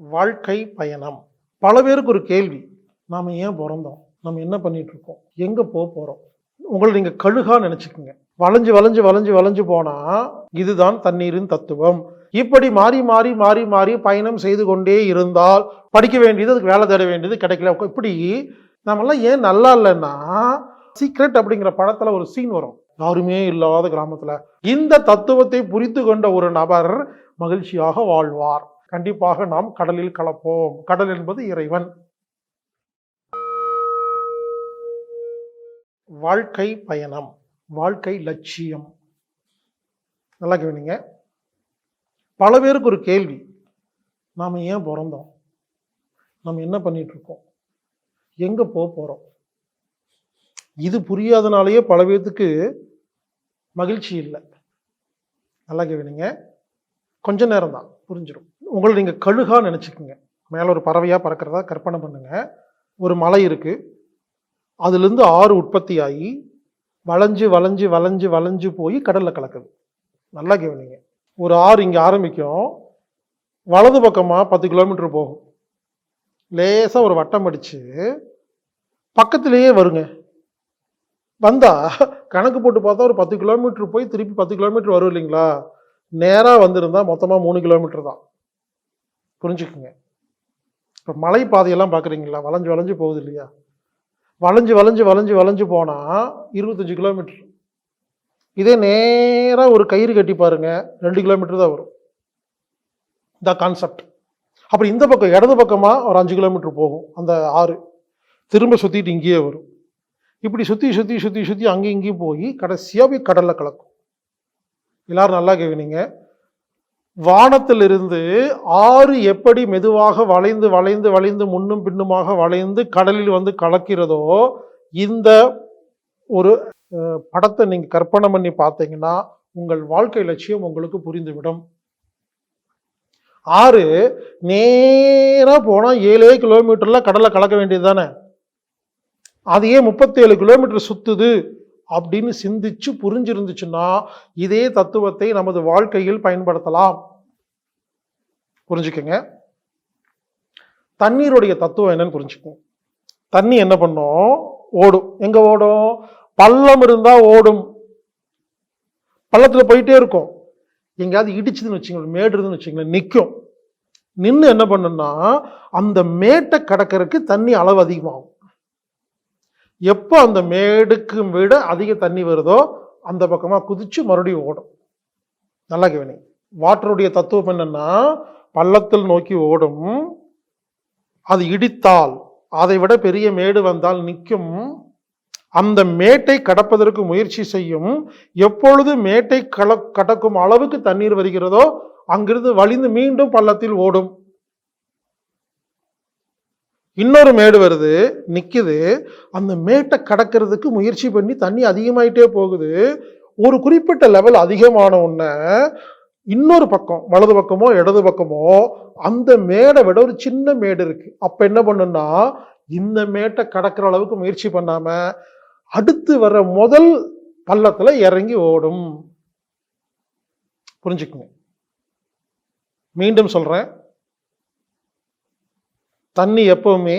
வாழ்க்கை பயணம். பல பேருக்கு ஒரு கேள்வி நாம் ஏன் பிறந்தோம்? நம்ம என்ன பண்ணிட்டு இருக்கோம் எங்கே போக போகிறோம் உங்களை நீங்கள் கழுகா நினச்சிக்கோங்க. வளைஞ்சு வளைஞ்சு வளைஞ்சு வளைஞ்சு போனால் இதுதான் தண்ணீரின் தத்துவம். இப்படி மாறி மாறி மாறி மாறி பயணம் செய்து கொண்டே இருந்தால் படிக்க வேண்டியது அதுக்கு வேலை தேட வேண்டியது கிடைக்கல. இப்படி நம்மெல்லாம் ஏன் நல்லா இல்லைன்னா சீக்ரெட் அப்படிங்கிற படத்தில் ஒரு சீன் வரும். யாருமே இல்லாத கிராமத்தில். இந்த தத்துவத்தை புரிந்து கொண்ட ஒரு நபர் மகிழ்ச்சியாக வாழ்வார். கண்டிப்பாக நாம் கடலில் கலப்போம். கடல் என்பது இறைவன். வாழ்க்கை பயணம் வாழ்க்கை லட்சியம். நல்லா கவனிங்க பல பேருக்கு ஒரு கேள்வி. நாம் ஏன் பிறந்தோம்? நம்ம என்ன பண்ணிட்டு இருக்கோம் எங்கே போக போகிறோம் இது புரியாதனாலேயே பல பேர்த்துக்கு மகிழ்ச்சி இல்லை. நல்லா கேவினிங்க கொஞ்ச நேரம் தான் புரிஞ்சிடும் உங்களை நீங்கள் கழுகா நினச்சிக்கோங்க. மேலே ஒரு பறவையாக பறக்கிறதா கற்பனை பண்ணுங்க. ஒரு மலை இருக்குது அதுலேருந்து ஆறு உற்பத்தி ஆகி வளைஞ்சு வளைஞ்சு வளைஞ்சு வளைஞ்சு போய் கடலில் கலக்குது. நல்லா கவனிங்க. ஒரு ஆறு இங்கே ஆரம்பிக்கும். வலது பக்கமாக பத்து கிலோமீட்டர் போகும். லேசாக ஒரு வட்டம் அடித்து பக்கத்திலேயே வருங்க. வந்தா கணக்கு போட்டு பார்த்தா ஒரு பத்து கிலோமீட்டர் போய் திருப்பி பத்து கிலோமீட்டர் வரும் இல்லைங்களா? நேராக வந்திருந்தா மொத்தமாக மூணு கிலோமீட்டர் தான். புரிஞ்சுக்குங்க. இப்போ மலை பாதையெல்லாம் பார்க்குறீங்களா வளைஞ்சு வளைஞ்சு போகுது இல்லையா? வளைஞ்சு வளைஞ்சு வளைஞ்சு வளைஞ்சு போனால் இருபத்தஞ்சு கிலோமீட்டர். இதே நேராக ஒரு கயிறு கட்டி பாருங்க. ரெண்டு கிலோமீட்டர் தான் வரும். இந்த கான்செப்ட் அப்புறம் இந்த பக்கம் இடது பக்கமாக ஒரு அஞ்சு கிலோமீட்டர் போகும். அந்த ஆறு. திரும்ப சுற்றிட்டு இங்கேயே வரும். இப்படி சுற்றி சுற்றி சுற்றி சுற்றி அங்கேயும் இங்கேயும் போய் கடைசியாக போய் கடலில் கலக்கும். எல்லோரும் நல்லா கவனிங்க வானத்திலிருந்து ஆறு எப்படி மெதுவாக வளைந்து வளைந்து வளைந்து முன்னும் பின்னுமாக வளைந்து கடலில் வந்து கலக்கிறதோ இந்த ஒரு படத்தை நீங்கள் கற்பனை பண்ணி பார்த்தீங்கன்னா உங்கள் வாழ்க்கை லட்சியம் உங்களுக்கு புரிந்துவிடும். ஆறு நேராக போனால் ஏழே கிலோமீட்டரில் கடலை கலக்க வேண்டியது தானே? அதையே முப்பத்தேழு கிலோமீட்டர் சுற்றுது அப்படின்னு சிந்திச்சு புரிஞ்சிருந்துச்சுன்னா இதே தத்துவத்தை நமது வாழ்க்கையில் பயன்படுத்தலாம். புரிஞ்சுக்கங்க. தண்ணீருடைய தத்துவம் என்னன்னு புரிஞ்சுக்கோங்க தண்ணி என்ன பண்ணும்? ஓடும். எங்க ஓடும்? பள்ளம் இருந்தா ஓடும். பள்ளத்துல போயிட்டே இருக்கும். எங்கேயாவது இடிச்சுதுன்னு வச்சுங்களேன் மேடு இருந்துன்னு வச்சுங்களேன் நிற்கும் நின்று என்ன பண்ணுன்னா அந்த மேட்டை கடக்கறதுக்கு தண்ணி அளவு அதிகமாகும். எப்போ அந்த மேடுக்கு விட அதிக தண்ணி வருதோ அந்த பக்கமாக குதிச்சு மறுபடியும் ஓடும். நல்லா கவனி வாட்டருடைய தத்துவம் என்னன்னா பள்ளத்தில் நோக்கி ஓடும் அது இடித்தால் அதை விட பெரிய மேடு வந்தால் நிற்கும் அந்த மேட்டை கடப்பதற்கு முயற்சி செய்யும் எப்பொழுது மேட்டை கல கடக்கும் அளவுக்கு தண்ணீர் வருகிறதோ அங்கிருந்து வழிந்து மீண்டும் பள்ளத்தில் ஓடும். இன்னொரு மேடு வருது நிற்கிது அந்த மேட்டை கடக்கிறதுக்கு முயற்சி பண்ணி தண்ணி அதிகமாயிட்டே போகுது. ஒரு குறிப்பிட்ட லெவல் அதிகமான உடனே இன்னொரு பக்கம் வலது பக்கமோ இடது பக்கமோ அந்த மேடை விட ஒரு சின்ன மேடு இருக்கு. அப்ப என்ன பண்ணுன்னா இந்த மேட்டை கடக்கிற அளவுக்கு முயற்சி பண்ணாம அடுத்து வர முதல் பள்ளத்துல இறங்கி ஓடும். புரிஞ்சுக்குங்க. மீண்டும் சொல்றேன். தண்ணி எப்பவுமே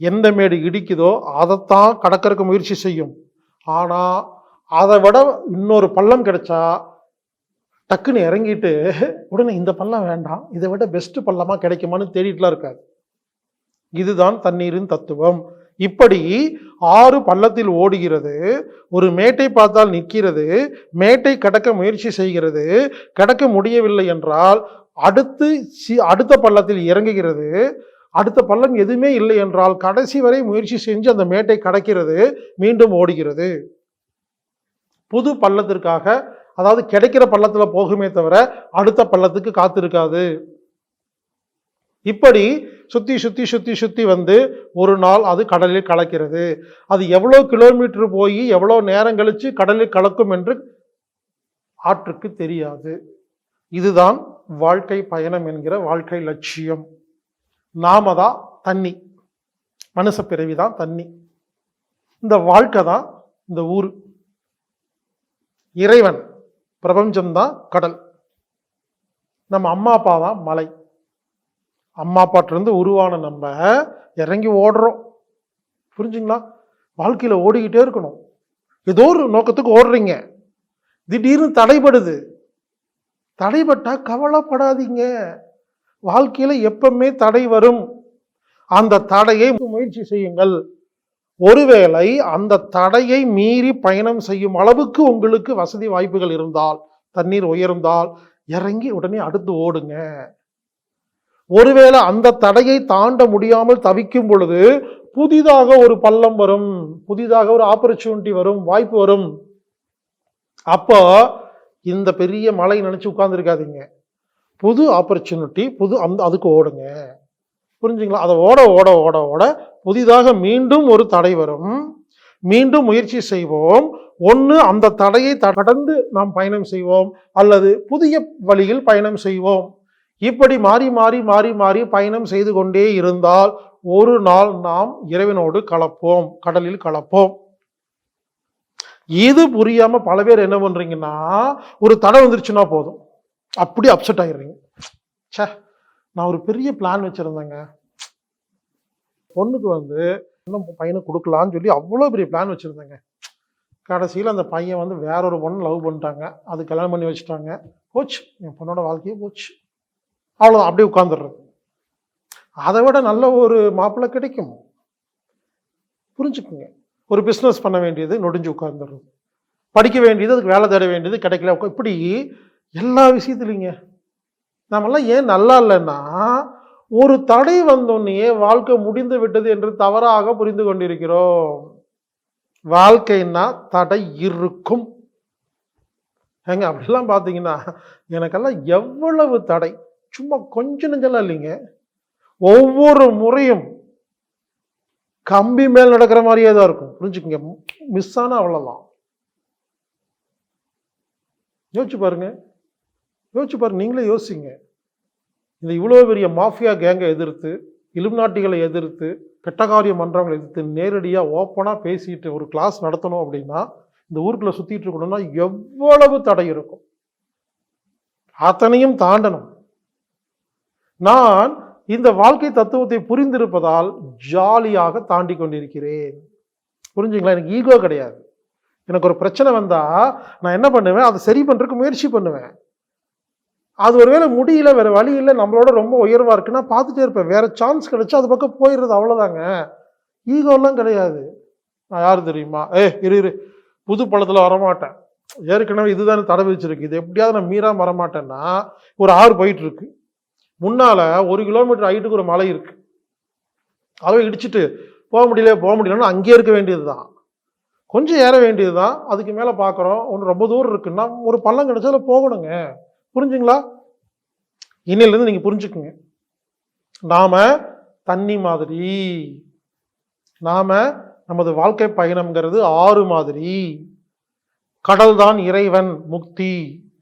எந்த மேடு இடிக்குதோ அதைத்தான் கடக்கிறதுக்கு முயற்சி செய்யும். ஆனால் அதை விட இன்னொரு பள்ளம் கிடைச்சா டக்குன்னு இறங்கிட்டு உடனே இந்த பள்ளம் வேண்டாம் இதை விட பெஸ்ட் பள்ளமாக கிடைக்குமான்னு தேடிட்டுலாம் இருக்காது இதுதான் தண்ணீரின் தத்துவம். இப்படி ஆறு பள்ளத்தில் ஓடுகிறது ஒரு மேட்டை பார்த்தால் நிற்கிறது மேட்டை கடக்க முயற்சி செய்கிறது கடக்க முடியவில்லை என்றால் அடுத்து சி அடுத்த பள்ளத்தில் இறங்குகிறது அடுத்த பள்ளம் எதுவுமே இல்லை என்றால் கடைசி வரை முயற்சி செஞ்சு அந்த மேட்டை கடக்கிறது மீண்டும் ஓடுகிறது. புது பள்ளத்திற்காக அதாவது கிடைக்கிற பள்ளத்தில் போகுமே தவிர அடுத்த பள்ளத்துக்கு காத்திருக்காது. இப்படி சுற்றி சுற்றி சுற்றி சுற்றி வந்து ஒரு நாள் அது கடலில் கலக்கிறது. அது எவ்வளோ கிலோமீட்டர் போய் எவ்வளோ நேரம் கழித்து கடலில் கலக்கும் என்று ஆற்றுக்கு தெரியாது. இதுதான் வாழ்க்கை பயணம் என்கிற வாழ்க்கை லட்சியம். நாம தான் தண்ணி. மனுஷ பிறவி தான் தண்ணி. இந்த வாழ்க்கை தான் இந்த ஊர். இறைவன் பிரபஞ்சம்தான் கடல். நம்ம அம்மா அப்பா தான் மலை. அம்மா அப்பாட்டிருந்து உருவான நம்ம இறங்கி ஓடுறோம். புரிஞ்சுங்களா? வாழ்க்கையில் ஓடிக்கிட்டே இருக்கணும். ஏதோ ஒரு நோக்கத்துக்கு ஓடுறீங்க. திடீர்னு தடைபடுது. தடைபட்டா கவலைப்படாதீங்க. வாழ்க்கையில் எப்பவுமே தடை வரும். அந்த தடையை முயற்சி செய்யுங்கள். ஒருவேளை அந்த தடையை மீறி பயணம் செய்யும் அளவுக்கு உங்களுக்கு வசதி வாய்ப்புகள் இருந்தால் தண்ணீர் உயர்ந்தால் இறங்கி உடனே அடுத்து ஓடுங்க. ஒருவேளை அந்த தடையை தாண்ட முடியாமல் தவிக்கும் பொழுது புதிதாக ஒரு பள்ளம் வரும் புதிதாக ஒரு ஆப்பர்ச்சுனிட்டி வரும் வாய்ப்பு வரும். அப்போ இந்த பெரிய மலை நினைச்சு உட்கார்ந்துருக்காதீங்க. புது ஆப்பர்ச்சுனிட்டி புது அந்த அதுக்கு ஓடுங்க. புரிஞ்சுங்களா? அதை ஓட ஓட ஓட ஓட புதிதாக மீண்டும் ஒரு தடை வரும். மீண்டும் முயற்சி செய்வோம். ஒன்று அந்த தடையை கடந்து நாம் பயணம் செய்வோம். அல்லது புதிய வழியில் பயணம் செய்வோம். இப்படி மாறி மாறி மாறி மாறி பயணம் செய்து கொண்டே இருந்தால் ஒரு நாள் நாம் இறைவனோடு கலப்போம். கடலில் கலப்போம். இது புரியாம பல பேர் என்ன பண்றீங்கன்னா ஒரு தடை வந்துருச்சுன்னா போதும். அப்படி அப்செட் ஆயிடுறீங்க. சே நான் ஒரு பெரிய பிளான் வச்சுருந்தேங்க. பொண்ணுக்கு வந்து இன்னும் பையனை கொடுக்கலான்னு சொல்லி அவ்வளோ பெரிய பிளான் வச்சுருந்தேங்க. கடைசியில் அந்த பையன் வந்து வேற ஒரு பொண்ணு லவ் பண்ணிட்டாங்க. அது கல்யாணம் பண்ணி வச்சுட்டாங்க. போச்சு. என் பொண்ணோட வாழ்க்கையே போச்சு. அவ்வளோதான் அப்படியே உட்காந்துடுறது அதை விட நல்ல ஒரு மாப்பிள்ளை கிடைக்கும். புரிஞ்சுக்குங்க. ஒரு பிஸ்னஸ் பண்ண வேண்டியது நொடிஞ்சு உட்காந்துடுறது படிக்க வேண்டியது அதுக்கு வேலை தேட வேண்டியது கிடைக்கல. இப்படி எல்லா விஷயத்துலைங்க நாமெல்லாம் ஏன் நல்லா இல்லைன்னா ஒரு தடை வந்தோன்னே வாழ்க்கை முடிந்து விட்டது என்று தவறாக புரிந்து கொண்டிருக்கிறோம். வாழ்க்கைன்னா தடை இருக்கும். ஏங்க அப்படிலாம் பார்த்தீங்கன்னா எனக்கெல்லாம் எவ்வளவு தடை. சும்மா கொஞ்சம் நெஞ்செல்லாம் இல்லைங்க. ஒவ்வொரு முறையும் கம்பி மேல் நடக்கிற மாதிரியே தான் இருக்கும். புரிஞ்சுக்கங்க. மிஸ் ஆனால் அவ்வளோதான் யோசிச்சு பாருங்க. யோசிச்சு பாருங்க நீங்களே யோசிங்க. இந்த இவ்வளோ பெரிய மாஃபியா கேங்கை எதிர்த்து இலுமினாட்டிகளை எதிர்த்து கெட்டகாரியம் பண்ணுறவங்களை எதிர்த்து நேரடியாக ஓப்பனாக பேசிட்டு ஒரு கிளாஸ் நடத்தணும் அப்படின்னா இந்த ஊருக்குள்ளே சுற்றிட்டு இருக்கணும்னா எவ்வளவு தடை இருக்கும். அத்தனையும் தாண்டணும். நான் இந்த வாழ்க்கை தத்துவத்தை புரிந்திருப்பதால் ஜாலியாக தாண்டி கொண்டிருக்கிறேன். புரிஞ்சுங்களா? எனக்கு ஈகோ கிடையாது. எனக்கு ஒரு பிரச்சனை வந்தால் நான் என்ன பண்ணுவேன்? அதை சரி பண்ணுறதுக்கு முயற்சி பண்ணுவேன். அது ஒருவேளை முடியல வேறு வழி இல்லை நம்மளோட ரொம்ப உயர்வாக இருக்குன்னா பார்த்துட்டே இருப்பேன். வேறு சான்ஸ் கிடைச்சா அது பக்கம் போயிடுறது அவ்வளோதாங்க ஈகோலாம் கிடையாது. நான் யார் தெரியுமா? ஏ இரு இரு. புது பழத்தில் வரமாட்டேன். ஏற்கனவே இதுதானே தடை வச்சிருக்கு. இது எப்படியாவது நான் மீறாம வரமாட்டேன்னா ஒரு ஆறு போயிட்டு இருக்கு முன்னால ஒரு கிலோமீட்டர் ஹைட்டுக்கு ஒரு மலை இருக்கு. அதை இடிச்சிட்டு போக முடியல போக முடியலன்னா அங்கேயே இருக்க வேண்டியது தான் கொஞ்சம் ஏற வேண்டியது தான் அதுக்கு மேலே பார்க்குறோம் ஒன்று ரொம்ப தூரம் இருக்குன்னா ஒரு பள்ளம் கிடைச்சதுல போகணுங்க. புரிஞ்சுங்களா? இன்னிலிருந்து நீங்கள் புரிஞ்சுக்குங்க. நாம் தண்ணி மாதிரி. நாம் நமது வாழ்க்கை பயணம்ங்கிறது ஆறு மாதிரி. கடல் தான் இறைவன் முக்தி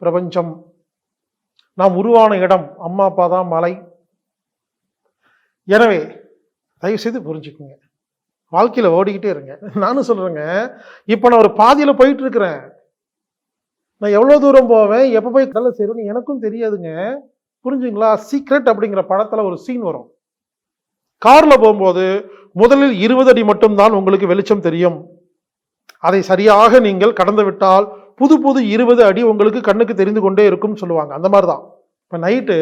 பிரபஞ்சம். நாம் உருவான இடம் அம்மா அப்பா தான் மலை. எனவே தயவுசெய்து புரிஞ்சுக்குங்க. வாழ்க்கையில் ஓடிக்கிட்டே இருங்க. நானும் சொல்கிறேங்க இப்போ நான் ஒரு பாதியில் போயிட்டு இருக்கிறேன். நான் எவ்வளோ தூரம் போவேன்? எப்போ போய் கடலை சேருவேன்னு எனக்கும் தெரியாதுங்க. புரிஞ்சுங்களா? சீக்ரெட் அப்படிங்கிற படத்தில் ஒரு சீன் வரும். காரில் போகும்போது முதலில் இருபது அடி மட்டும்தான் உங்களுக்கு வெளிச்சம் தெரியும். அதை சரியாக நீங்கள் கடந்து விட்டால் புது புது இருபது அடி உங்களுக்கு கண்ணுக்கு தெரிந்து கொண்டே இருக்கும்னு சொல்லுவாங்க. அந்த மாதிரி தான். இப்போ நைட்டு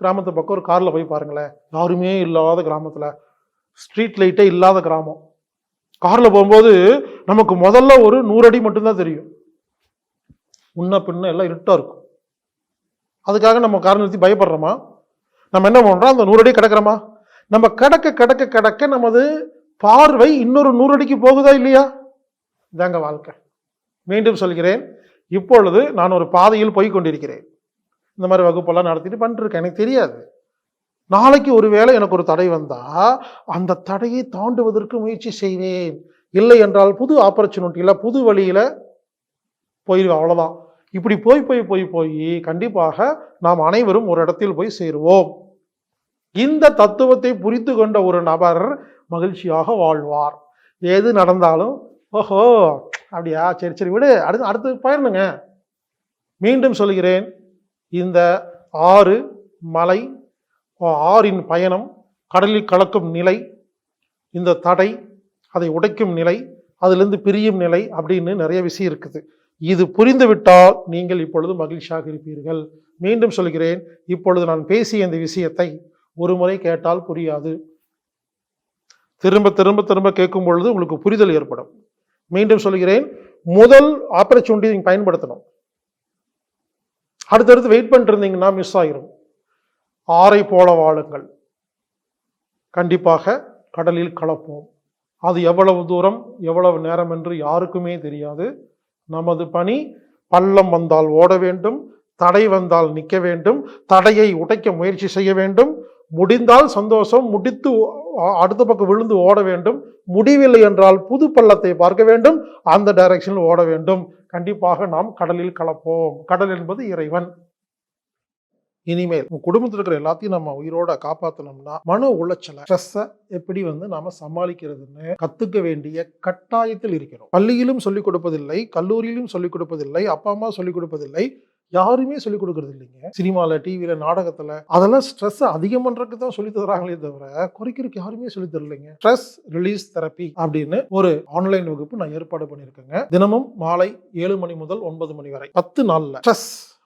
கிராமத்து பக்கம் ஒரு காரில் போய் பாருங்களேன். யாருமே இல்லாத கிராமத்தில். ஸ்ட்ரீட் லைட்டே இல்லாத கிராமம். காரில் போகும்போது நமக்கு முதல்ல ஒரு நூறு அடி மட்டும்தான் தெரியும். முன்ன பின்ன எல்லாம் இருட்டாக இருக்கும். அதுக்காக நம்ம காரணம் நிறுத்தி பயப்படுறோமா? நம்ம என்ன பண்ணுறோம் அந்த நூறு அடி கிடக்கிறோமா? நம்ம கடக்க கிடக்க கிடக்க நமது பார்வை இன்னொரு நூறு அடிக்கு போகுதா இல்லையா? இதாங்க வாழ்க்கை. மீண்டும் சொல்கிறேன் இப்பொழுது நான் ஒரு பாதையில் போய் கொண்டிருக்கிறேன். இந்த மாதிரி வகுப்பெல்லாம் நடத்திட்டு பண்ணிருக்கேன். எனக்கு தெரியாது. நாளைக்கு ஒருவேளை எனக்கு ஒரு தடை வந்தால் அந்த தடையை தாண்டுவதற்கு முயற்சி செய்வேன். இல்லை என்றால் புது ஆப்பர்ச்சுனிட்டியில் புது வழியில் போயிடுவேன் அவ்வளோதான் இப்படி போய் போய் போய் போய் கண்டிப்பாக நாம் அனைவரும் ஒரு இடத்தில் போய் சேருவோம். இந்த தத்துவத்தை புரிந்து கொண்ட ஒரு நபர் மகிழ்ச்சியாக வாழ்வார். எது நடந்தாலும் ஓஹோ அப்படியா? சரி சரி விடு. அடுத்து அடுத்து பயிரணுங்க மீண்டும் சொல்கிறேன். இந்த ஆறு மலை ஆறின் பயணம் கடலில் கலக்கும் நிலை இந்த தடை அதை உடைக்கும் நிலை அதிலிருந்து பிரியும் நிலை அப்படின்னு நிறைய விஷயம் இருக்குது. இது புரிந்துவிட்டால் நீங்கள் இப்பொழுது மகிழ்ச்சியாக இருப்பீர்கள். மீண்டும் சொல்கிறேன் இப்பொழுது நான் பேசிய இந்த விஷயத்தை ஒரு முறை கேட்டால் புரியாது. திரும்ப திரும்ப திரும்ப கேட்கும் பொழுது உங்களுக்கு புரிதல் ஏற்படும். மீண்டும் சொல்கிறேன் முதல் ஆப்பர்ச்சுனிட்டி நீங்கள் பயன்படுத்தணும். அடுத்தடுத்து வெயிட் பண்ணிட்டு இருந்தீங்கன்னா மிஸ் ஆயிரும். ஆறை போல வாழுங்கள். கண்டிப்பாக கடலில் கலப்போம். அது எவ்வளவு தூரம் எவ்வளவு நேரம் என்று யாருக்குமே தெரியாது. நமது பணி பள்ளம் வந்தால் ஓட வேண்டும் தடை வந்தால் நிற்க வேண்டும் தடையை உடைக்க முயற்சி செய்ய வேண்டும். முடிந்தால் சந்தோஷம் முடித்து அடுத்த பக்கம் விழுந்து ஓட வேண்டும். முடிவில்லை என்றால் புது பள்ளத்தை பார்க்க வேண்டும். அந்த டைரக்ஷனில் ஓட வேண்டும். கண்டிப்பாக நாம் கடலில் கலப்போம். கடல் என்பது இறைவன். இனிமேல் உங்க குடும்பத்தில் இருக்கிற எல்லாத்தையும் நம்ம உயிரோட காப்பாற்றணும்னா மன உளைச்சலை ஸ்ட்ரெஸ்ஸை எப்படி வந்து நாம சமாளிக்கிறதுன்னு கத்துக்க வேண்டிய கட்டாயத்தில் இருக்கிறோம். பள்ளியிலும் சொல்லிக் கொடுப்பதில்லை கல்லூரியிலும் சொல்லிக் கொடுப்பதில்லை அப்பா அம்மா சொல்லிக் கொடுப்பதில்லை யாருமே சொல்லிக் கொடுக்கறது இல்லைங்க. சினிமாவில் டிவியில் நாடகத்தில் அதெல்லாம் ஸ்ட்ரெஸ் அதிகம் பண்ணுறதுக்கு தான் சொல்லி தராங்களே தவிர குறைக்கிறதுக்கு யாருமே சொல்லி தரலைங்க. ஸ்ட்ரெஸ் ரிலீஸ் தெரப்பி அப்படின்னு ஒரு ஆன்லைன் வகுப்பு நான் ஏற்பாடு பண்ணியிருக்கேங்க. தினமும் மாலை ஏழு மணி முதல் ஒன்பது மணி வரை பத்து நாளில். ஸ்ட்ரெஸ்